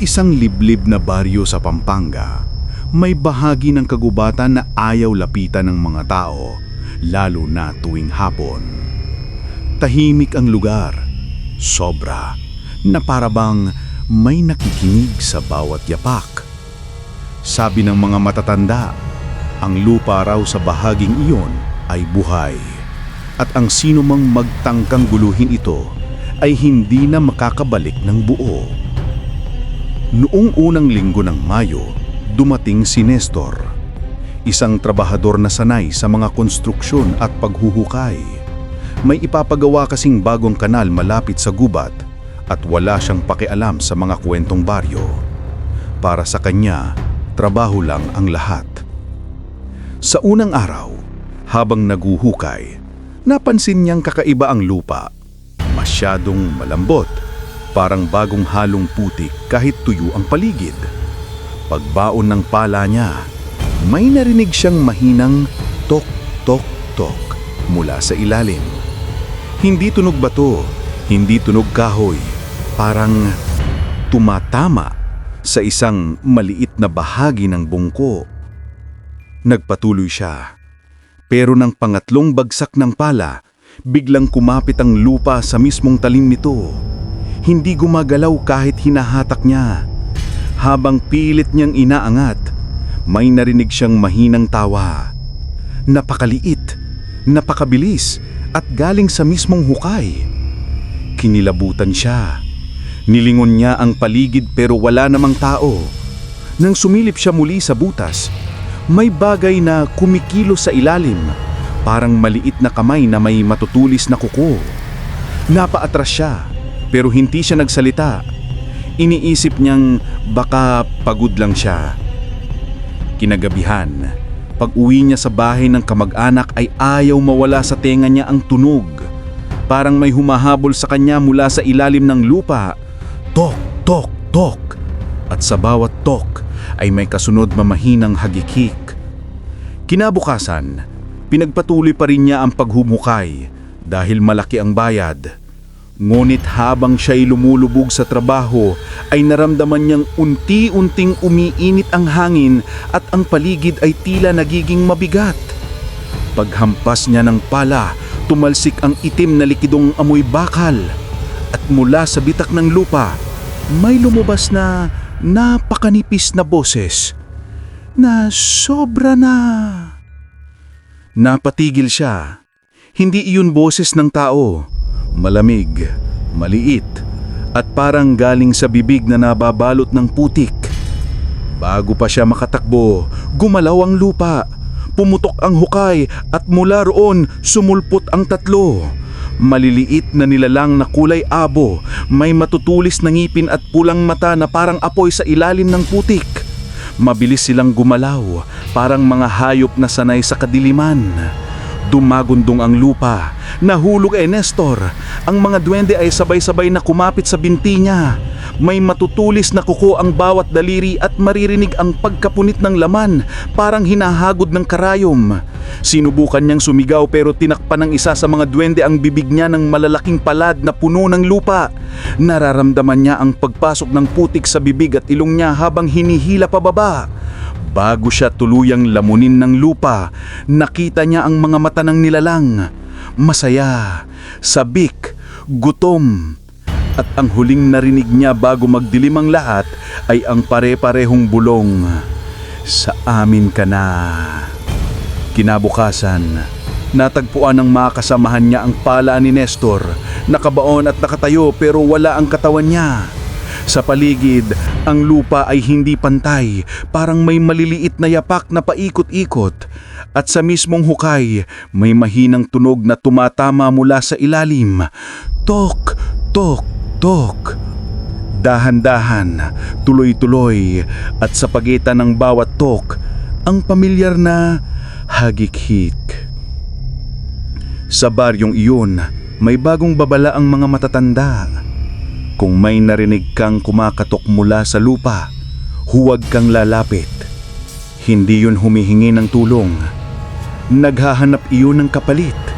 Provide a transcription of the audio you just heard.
isang liblib na baryo sa Pampanga, may bahagi ng kagubatan na ayaw lapitan ng mga tao, lalo na tuwing hapon. Tahimik ang lugar, sobra, na parabang may nakikinig sa bawat yapak. Sabi ng mga matatanda, ang lupa raw sa bahaging iyon ay buhay. At ang sino mang magtangkang guluhin ito ay hindi na makakabalik ng buo. Noong unang linggo ng Mayo, dumating si Nestor. Isang trabahador na sanay sa mga konstruksyon at paghuhukay. May ipapagawa kasing bagong kanal malapit sa gubat at wala siyang pakialam sa mga kwentong baryo. Para sa kanya, trabaho lang ang lahat. Sa unang araw, habang naguhukay, napansin niyang kakaiba ang lupa. Masyadong malambot, parang bagong halong putik kahit tuyo ang paligid. Pagbaon ng pala niya, may narinig siyang mahinang tok tok tok mula sa ilalim. Hindi tunog bato, hindi tunog kahoy, parang tumatama sa isang maliit na bahagi ng bungko. Nagpatuloy siya. Pero ng pangatlong bagsak ng pala, biglang kumapit ang lupa sa mismong talim nito. Hindi gumagalaw kahit hinahatak niya. Habang pilit niyang inaangat, may narinig siyang mahinang tawa. Napakaliit, napakabilis, at galing sa mismong hukay. Kinilabutan siya. Nilingon niya ang paligid pero wala namang tao. Nang sumilip siya muli sa butas, may bagay na kumikilo sa ilalim, parang maliit na kamay na may matutulis na kuko. Napaatras siya, pero hindi siya nagsalita. Iniisip niyang baka pagod lang siya. Kinagabihan, pag uwi niya sa bahay ng kamag-anak ay ayaw mawala sa tenga niya ang tunog. Parang may humahabol sa kanya mula sa ilalim ng lupa. Tok, tok, tok. At sa bawat tok ay may kasunod mamahinang hagikik. Kinabukasan, pinagpatuloy pa rin niya ang paghumukay dahil malaki ang bayad. Ngunit habang siya'y lumulubog sa trabaho ay naramdaman niyang unti-unting umiinit ang hangin at ang paligid ay tila nagiging mabigat. Paghampas niya ng pala, tumalsik ang itim na likidong amoy bakal. At mula sa bitak ng lupa, may lumabas na napakanipis na boses na sobra na. Napatigil siya. Hindi iyon boses ng tao. Malamig, maliit, at parang galing sa bibig na nababalot ng putik. Bago pa siya makatakbo, gumalaw ang lupa. Pumutok ang hukay at mula roon sumulpot ang tatlo. Maliliit na nilalang na kulay abo, may matutulis na ngipin at pulang mata na parang apoy sa ilalim ng putik. Mabilis silang gumalaw, parang mga hayop na sanay sa kadiliman. Dumagundong ang lupa, nahulog ay Nestor. Ang mga duwende ay sabay-sabay na kumapit sa binti niya. May matutulis na kuko ang bawat daliri at maririnig ang pagkapunit ng laman, parang hinahagod ng karayom. Sinubukan niyang sumigaw pero tinakpan ng isa sa mga duwende ang bibig niya ng malalaking palad na puno ng lupa. Nararamdaman niya ang pagpasok ng putik sa bibig at ilong niya habang hinihila pababa. Bago siya tuluyang lamunin ng lupa, nakita niya ang mga mata ng nilalang. Masaya, sabik, gutom. At ang huling narinig niya bago magdilim ang lahat ay ang pare-parehong bulong. Sa amin ka na. Kinabukasan, natagpuan ng mga kasamahan niya ang pala ni Nestor. Nakabaon at nakatayo pero wala ang katawan niya. Sa paligid, ang lupa ay hindi pantay, parang may maliliit na yapak na paikot-ikot. At sa mismong hukay, may mahinang tunog na tumatama mula sa ilalim. Tok, tok, tok. Dahan-dahan, tuloy-tuloy, at sa pagitan ng bawat tok, ang pamilyar na hagik-hik. Sa baryong iyon, may bagong babala ang mga matatanda. Kung may narinig kang kumakatok mula sa lupa, huwag kang lalapit. Hindi yun humihingi ng tulong. Naghahanap iyon ng kapalit.